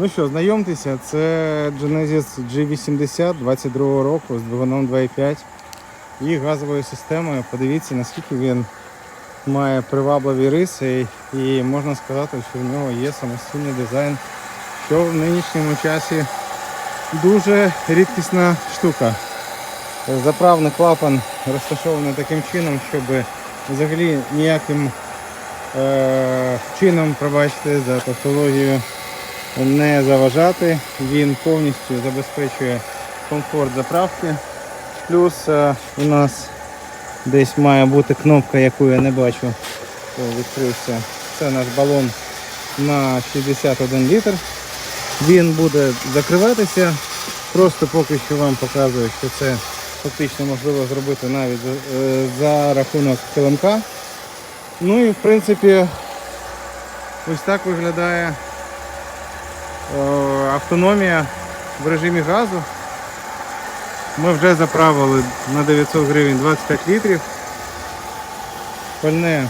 Ну що, знайомтеся, це Genesis G80 22 року з двигуном 2.5 і газовою системою. Подивіться, наскільки він має привабливі риси і можна сказати, що в нього є самостійний дизайн, що в нинішньому часі дуже рідкісна штука. Заправний клапан розташований таким чином, щоб взагалі ніяким е, чином, пробачте за тавтологію, не заважати. Він повністю забезпечує комфорт заправки. Плюс е, у нас десь має бути кнопка, яку я не бачу. О, відкрився. Це наш балон на 61 літр. Він буде закриватися. Просто поки що вам показую, що це фактично можливо зробити навіть е, за рахунок килимка. Ну і в принципі ось так виглядає автономія в режимі газу. Ми вже заправили на 900 гривень 25 літрів. Пальне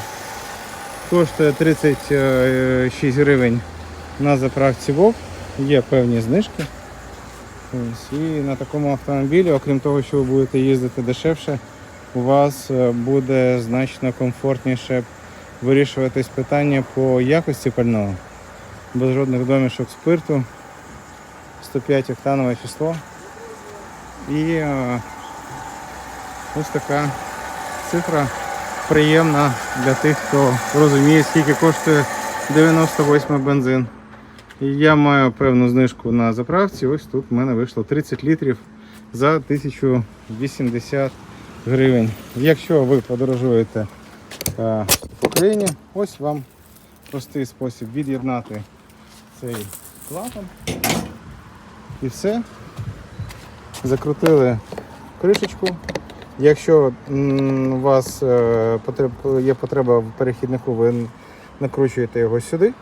коштує 36 гривень на заправці ВОВ. Є певні знижки. І на такому автомобілі, окрім того, що ви будете їздити дешевше, у вас е, буде значно комфортніше вирішуватись питання по якості пального. Без жодних домішок спирту, 105 октанове число. І е, ось така цифра приємна для тих, хто розуміє, скільки коштує 98 бензин. Я маю певну знижку на заправці. Ось тут в мене вийшло 30 літрів за 1080 гривень. Якщо ви подорожуєте е, в Україні, ось вам простий спосіб від'єднати цей клапан. І все. Закрутили кришечку. Якщо у вас е, є потреба в перехіднику, ви накручуєте його сюди.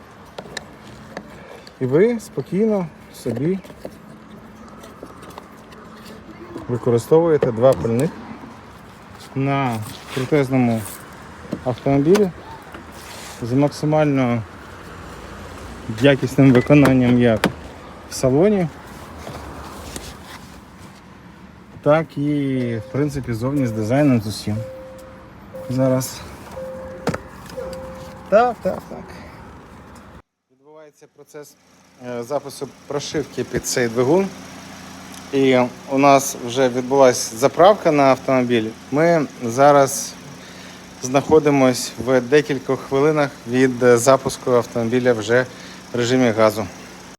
І ви спокійно собі використовуєте два пальних на крутезному автомобілі з максимально якісним виконанням як в салоні, так і в принципі зовні з дизайном з усім. Зараз. Так, так, так. Відбувається процес е, запису прошивки під цей двигун. І у нас вже відбулася заправка на автомобіль. Ми зараз знаходимося в декількох хвилинах від е, запуску автомобіля вже режимі газу.